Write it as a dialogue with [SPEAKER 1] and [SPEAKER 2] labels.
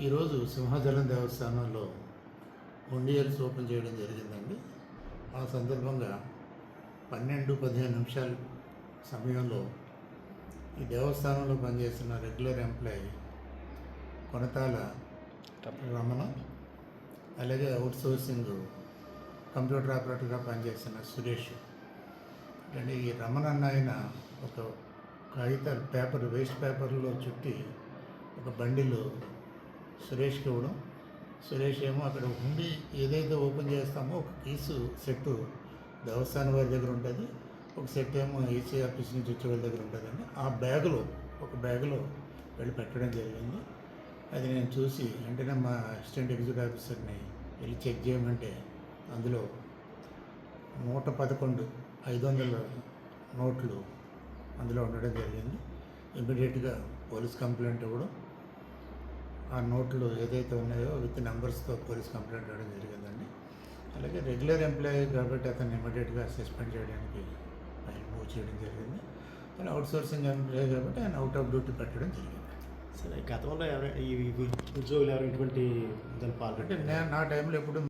[SPEAKER 1] ఈరోజు సింహాచలం దేవస్థానంలో ఉండియల్స్ ఓపెన్ చేయడం జరిగిందండి. ఆ సందర్భంగా పన్నెండు పదిహేను నిమిషాల సమయంలో ఈ దేవస్థానంలో పనిచేస్తున్న రెగ్యులర్ ఎంప్లాయీ కొనతాల రమణ అలాగే అవుట్ సోర్సింగ్ కంప్యూటర్ ఆపరేటర్గా పనిచేస్తున్న సురేష్. అంటే ఈ రమణ అన్న ఆయన ఒక కాగితాలు పేపర్ వేస్ట్ పేపర్లో చుట్టి ఒక బండిలో సురేష్కి ఇవ్వడం. సురేష్ ఏమో అక్కడ ఉండి ఏదైతే ఓపెన్ చేస్తామో ఒక కీసు సెట్టు దేవస్థానం వారి దగ్గర ఉంటుంది. ఒక సెట్ ఏమో ఏసీ ఆఫీస్ నుంచి వచ్చే వాళ్ళ దగ్గర ఉంటుందండి. ఆ బ్యాగులో ఒక బ్యాగులో వెళ్ళి పెట్టడం జరిగింది. అది నేను చూసి వెంటనే మా అసిస్టెంట్ ఎగ్జిక్యూటివ్ ఆఫీసర్ని వెళ్ళి చెక్ చేయమంటే అందులో నూట పదకొండు ఐదు వందల నోట్లు అందులో ఉండడం జరిగింది. ఇమీడియట్గా పోలీస్ కంప్లైంట్ ఇవ్వడం. ఆ నోట్లు ఏదైతే ఉన్నాయో విత్ నెంబర్స్తో పోలీస్ కంప్లైంట్ ఇవ్వడం జరిగిందండి. అలాగే రెగ్యులర్ ఎంప్లాయీ కాబట్టి అతన్ని ఇమీడియట్గా సస్పెండ్ చేయడానికి ఫైల్ మూవ్ చేయడం జరిగింది. కానీ అవుట్ సోర్సింగ్ ఎంప్లాయీ కాబట్టి ఆయన అవుట్ ఆఫ్ డ్యూటీ పెట్టడం జరిగింది.
[SPEAKER 2] సరే గతంలో ఎవరు ఈ ఉద్యోగులు ఎవరు ఇటువంటి
[SPEAKER 1] అంటే
[SPEAKER 2] పాల్గొంటే
[SPEAKER 1] నేను నా టైంలో ఎప్పుడు